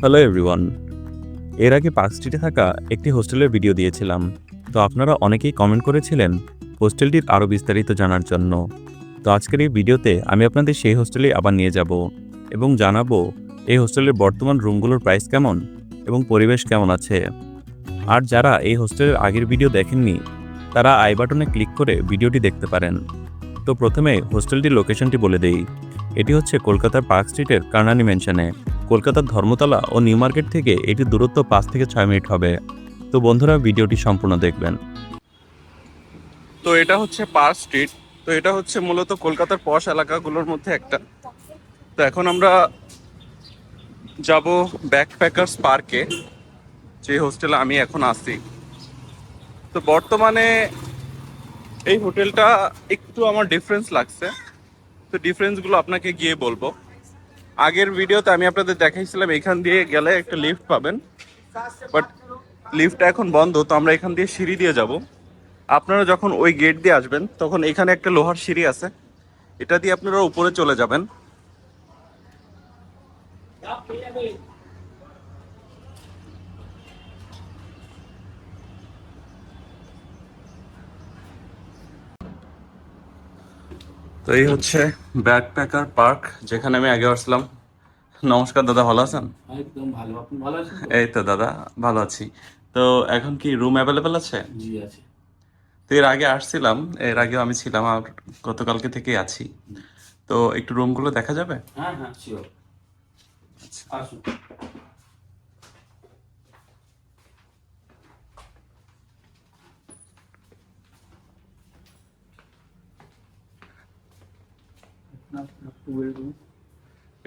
Hello everyone এর আগে park স্ট্রিটে থাকা একটি হোস্টেলের ভিডিও দিয়েছিলাম। তো আপনারা অনেকেই কমেন্ট করেছিলেন হোস্টেলটির আরও বিস্তারিত জানার জন্য। তো আজকের এই ভিডিওতে আমি আপনাদের সেই হোস্টেলে আবার নিয়ে যাব এবং জানাব এই হোস্টেলের বর্তমান রুমগুলোর প্রাইস কেমন এবং পরিবেশ কেমন আছে। আর যারা এই হোস্টেলের আগের ভিডিও দেখেননি, তারা আই বাটনে ক্লিক করে ভিডিওটি দেখতে পারেন। তো প্রথমে হোস্টেলটির লোকেশনটি বলে দেই। এটি হচ্ছে কলকাতার পার্ক স্ট্রিটের কার্নানি মেনশনে কলকাতার ধর্মতলা ও নিউ মার্কেট থেকে এটির দূরত্ব পাঁচ থেকে ছয় মিনিট হবে। তো বন্ধুরা, ভিডিওটি সম্পূর্ণ দেখবেন। তো এটা হচ্ছে পার্ক স্ট্রিট। তো এটা হচ্ছে মূলত কলকাতার পশ এলাকাগুলোর মধ্যে একটা। তো এখন আমরা যাব ব্যাকপ্যাকার্স পার্কে যে হোস্টেলে আমি এখন আছি। তো বর্তমানে এই হোটেলটা একটু আমার ডিফারেন্স লাগছে। তো ডিফারেন্সগুলো আপনাকে গিয়ে বলব। আগের ভিডিওতে আমি আপনাদের দেখাইছিলাম, এখান দিয়ে গেলে একটা লিফট পাবেন। বাট লিফটটা এখন বন্ধ, তো আমরা এখান দিয়ে সিঁড়ি দিয়ে যাব। আপনারা যখন ওই গেট দিয়ে আসবেন, তখন এখানে একটা লোহার সিঁড়ি আছে। এটা দিয়ে আপনারা উপরে চলে যাবেন। তো এই হচ্ছে ব্যাকপ্যাকার পার্ক যেখানে আমি আগে আসলাম। নমস্কার দাদা ভালো আছেন? একদম ভালো। আপনি ভালো আছেন? এই তো দাদা ভালো আছি। তো এখন কি রুম অ্যাভেলেবেল আছে? জি আছে। তো এর আগে আসছিলাম এর আগেও আমি ছিলাম আর গতকালকে থেকে আছি। তো একটু রুমগুলো দেখা যাবে? হ্যাঁ হ্যাঁ শিওর আচ্ছা। আসুন।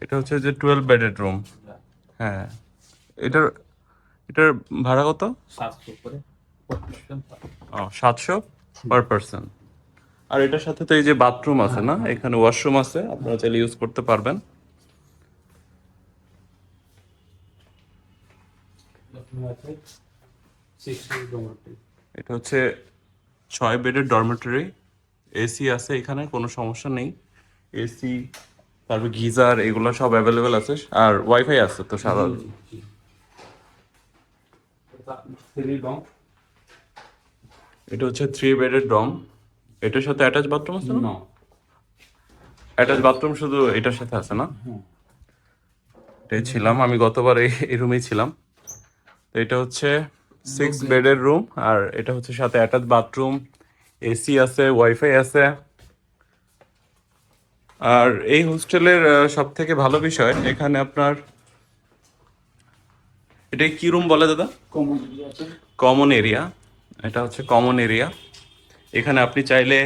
এটা হচ্ছে যে টুয়েলভ বেডেড রুম হ্যাঁ। এটার এটার ভাড়া কত? সাতশো পার পার্সন আর এটার সাথে তো এই যে বাথরুম আছে না? এখানে ওয়াশরুম আছে আপনারা চাইলে ইউজ করতে পারবেন। এটা হচ্ছে ছয় বেডের ডরমেটরি এসি আছে এখানে কোনো সমস্যা নেই। এসি তারপর গিজার এগুলো সব অ্যাভেলেবেল আছে। আর ওয়াইফাই আছে তো সারা থ্রি এটা হচ্ছে থ্রি বেডের ডম এটার সাথে অ্যাটাচ বাথরুম আছে না? অ্যাটাচ বাথরুম শুধু এটার সাথে আছে না। এটাই ছিলাম আমি গতবার এই এই রুমেই ছিলাম। তো এটা হচ্ছে সিক্স বেডের রুম আর এটা হচ্ছে সাথে অ্যাটাচ বাথরুম এসি আছে ওয়াইফাই আছে। আর এই হোস্টেলের সব থেকে ভালো বিষয় এখানে আপনার এটা কি রুম বলে দাদা? কমন এরিয়া এটা হচ্ছে কমন এরিয়া এখানে আপনি চাইলে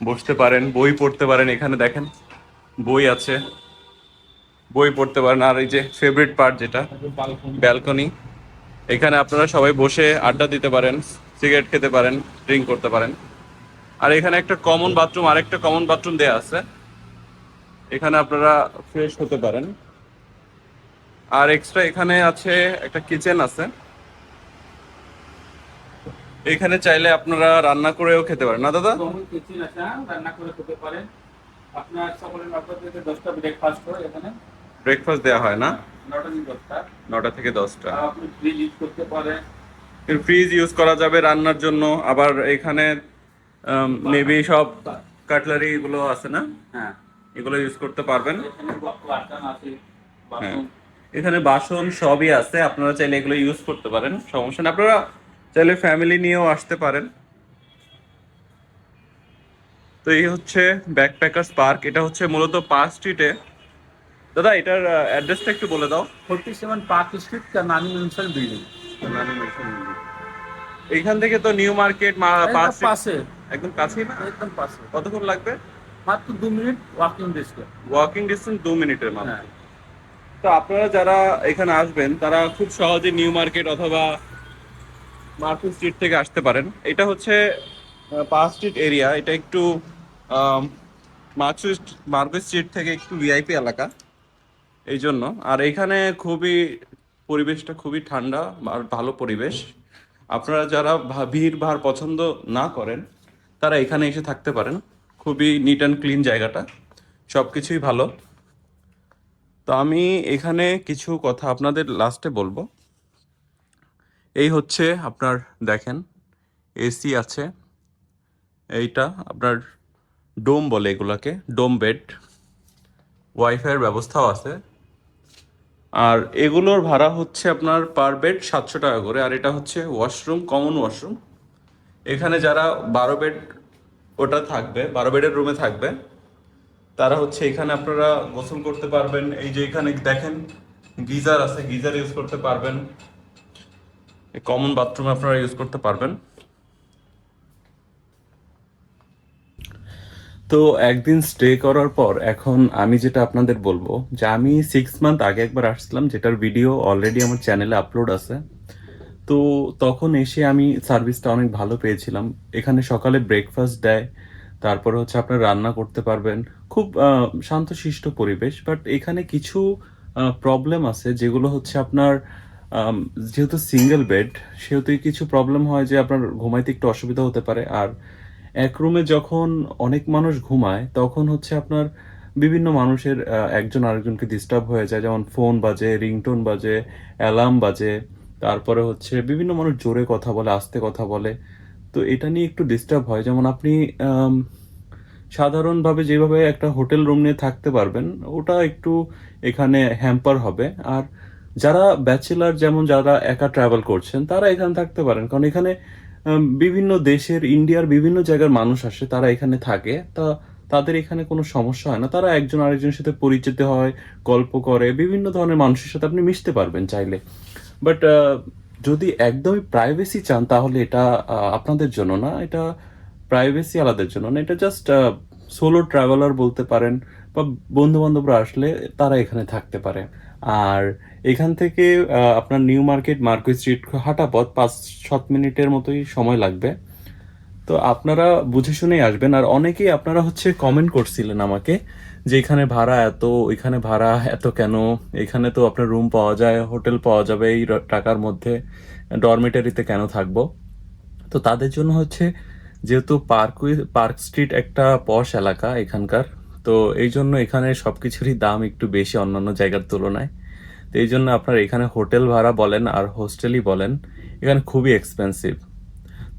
বসতে পারেন বই পড়তে পারেন এখানে দেখেন বই আছে। বই পড়তে পারেন আর এই যে ফেভারিট পার্ট যেটা ব্যালকনি এখানে আপনারা সবাই বসে আড্ডা দিতে পারেন সিগারেট খেতে পারেন ড্রিঙ্ক করতে পারেন। আর এখানে একটা কমন বাথরুম আরেকটা কমন বাথরুম দেয়া আছে। এখানে আপনারা ফ্রেশ হতে পারেন। আর এক্সট্রা এখানে আছে একটা কিচেন আছে। এখানে চাইলে আপনারা রান্না করেও খেতে পারেন। না দাদা? কিচেন আছে হ্যাঁ, রান্না করে খেতে পারেন। আপনার সকালে নটা থেকে দশটা ব্রেকফাস্ট করে এখানে। ব্রেকফাস্ট দেওয়া হয় না? নটা থেকে দশটা। নটা থেকে দশটা। আর আপনি ফ্রিজ ইউজ করতে পারেন। ফ্রিজ ইউজ করা যাবে রান্নার জন্য। আবার এখানে মেবি সব কাটলারি গুলো আছে না? হ্যাঁ। এগুলো ইউজ করতে পারবেন। হ্যাঁ। এখানে বাসন সবই আছে আপনারা চাইলে এগুলো ইউজ করতে পারেন সমস্যা না আপনারা চাইলে ফ্যামিলি নিয়েও আসতে পারেন। তো এই হচ্ছে ব্যাকপ্যাকার্স পার্ক এটা হচ্ছে মূলত পার্ক স্ট্রিটে দাদা এটার অ্যাড্রেসটা একটু বলে দাও। Forty seven Park Street Nani Mansion building. এইখান থেকে তো নিউ মার্কেট পাশে। একদম কাছেই না? একদম পাশে। কতক্ষণ লাগবে? মাত্র দু minute walking distance walking distance দু মিনিটের মাত্র। হ্যাঁ। তো আপনারা যারা এখানে আসবেন তারা খুব সহজে নিউ মার্কেট অথবা মার্কেট স্ট্রিট থেকে আসতে পারেন। এটা হচ্ছে পার্ক স্ট্রিট এরিয়া। এটা একটু মার্কেট মার্কেট স্ট্রিট থেকে একটু ভিআইপি এলাকা। এই জন্য। আর এখানে খুবই পরিবেশটা খুবই ঠান্ডা আর ভালো পরিবেশ। আপনারা যারা ভিড় ভাড় পছন্দ না করেন তারা এখানে এসে থাকতে পারেন। খুবই নিট অ্যান্ড ক্লিন জায়গাটা সব কিছুই ভালো। তো আমি এখানে কিছু কথা আপনাদের লাস্টে বলব। এই হচ্ছে আপনার দেখেন এসি আছে। এইটা আপনার ডোম বলে এগুলাকে ডোম বেড ওয়াইফাইয়ের ব্যবস্থাও আছে। আর এগুলোর ভাড়া হচ্ছে আপনার পার বেড সাতশো টাকা করে, আর এটা হচ্ছে ওয়াশরুম কমন ওয়াশরুম এখানে যারা বারো বেড ওটা থাকবে, বারো বেডের রুমে থাকবে। তারা হচ্ছে এখানে আপনারা গোসল করতে পারবেন। এই যে এখানে দেখেন, গিজার আছে, গিজার ইউজ করতে পারবেন। কমন বাথরুমে আপনারা ইউজ করতে পারবেন। তো একদিন স্টে করার পর এখন আমি যেটা আপনাদের বলব, যে আমি সিক্স মান্থ আগে একবার আসছিলাম, যেটার ভিডিও অলরেডি আমার চ্যানেলে আপলোড আছে। তো তখন এসে আমি সার্ভিসটা অনেক ভালো পেয়েছিলাম। এখানে সকালে ব্রেকফাস্ট দেয়, তারপরে হচ্ছে আপনার রান্না করতে পারবেন। খুব শান্তশিষ্ট পরিবেশ বাট এখানে কিছু প্রবলেম আছে, যেগুলো হচ্ছে আপনার যেহেতু সিঙ্গেল বেড সেহেতু কিছু প্রবলেম হয় যে আপনার ঘুমাইতে একটু অসুবিধা হতে পারে। আর এক রুমে যখন অনেক মানুষ ঘুমায়, তখন হচ্ছে আপনার বিভিন্ন মানুষের একজন আরেকজনকে ডিস্টার্ব হয়ে যায়। যেমন ফোন বাজে রিংটোন বাজে অ্যালার্ম বাজে। তারপরে হচ্ছে বিভিন্ন মানুষ জোরে কথা বলে, আস্তে কথা বলে। তো এটা নিয়ে একটু ডিস্টার্ব হয়। যেমন আপনি সাধারণভাবে যেভাবে একটা হোটেল রুম নিয়ে থাকতে পারবেন, ওটা একটু এখানে হ্যাম্পার হবে। আর যারা ব্যাচেলার যেমন যারা একা ট্রাভেল করছেন, তারা এখানে থাকতে পারেন। কারণ এখানে বিভিন্ন দেশের ইন্ডিয়ার বিভিন্ন জায়গার মানুষ আসে, তারা এখানে থাকে। তা তাদের এখানে কোনো সমস্যা হয় না। তারা একজন আরেকজনের সাথে পরিচিত হয়, গল্প করে, বিভিন্ন ধরনের মানুষের সাথে আপনি মিশতে পারবেন চাইলে। বাট যদি একদমই প্রাইভেসি চান, তাহলে এটা আপনাদের জন্য না, এটা প্রাইভেসি আলাদার জন্য না, এটা জাস্ট সোলো ট্রাভেলার বলতে পারেন বা বন্ধু বান্ধবরা আসলে তারা এখানে থাকতে পারে। আর এখান থেকে আপনার নিউ মার্কেট মার্কেট স্ট্রিট হাঁটা পথ পাঁচ, সাত মিনিটের মতোই সময় লাগবে। তো আপনারা বুঝে শুনেই আসবেন, আর অনেকেই আপনারা হচ্ছে কমেন্ট করছিলেন আমাকে যে এখানে ভাড়া এত এখানে ভাড়া এত কেন? এখানে তো আপনার রুম পাওয়া যায় হোটেল পাওয়া যাবে এই টাকার মধ্যে। ডরমিটারিতে কেন থাকব? তো তাদের জন্য হচ্ছে, যেহেতু পার্ক পার্ক স্ট্রিট একটা পশ এলাকা এখানকার, তো এই জন্য এখানে সব কিছুরই দাম একটু বেশি অন্যান্য জায়গার তুলনায়। তো এই জন্য আপনার এখানে হোটেল ভাড়া বলেন আর হোস্টেলই বলেন, এখানে খুবই এক্সপেন্সিভ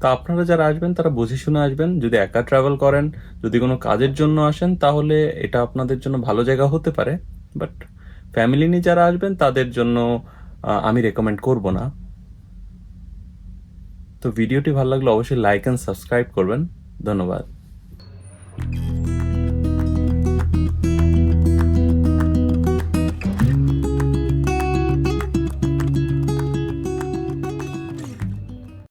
তো আপনারা যারা আসবেন, তারা বুঝে শুনে আসবেন। যদি একা ট্রাভেল করেন, যদি কোনো কাজের জন্য আসেন, তাহলে এটা আপনাদের জন্য ভালো জায়গা হতে পারে। বাট ফ্যামিলি নিয়ে যারা আসবেন, তাদের জন্য আমি রেকমেন্ড করব না। তো ভিডিওটি ভালো লাগলে অবশ্যই লাইক অ্যান্ড সাবস্ক্রাইব করবেন। ধন্যবাদ।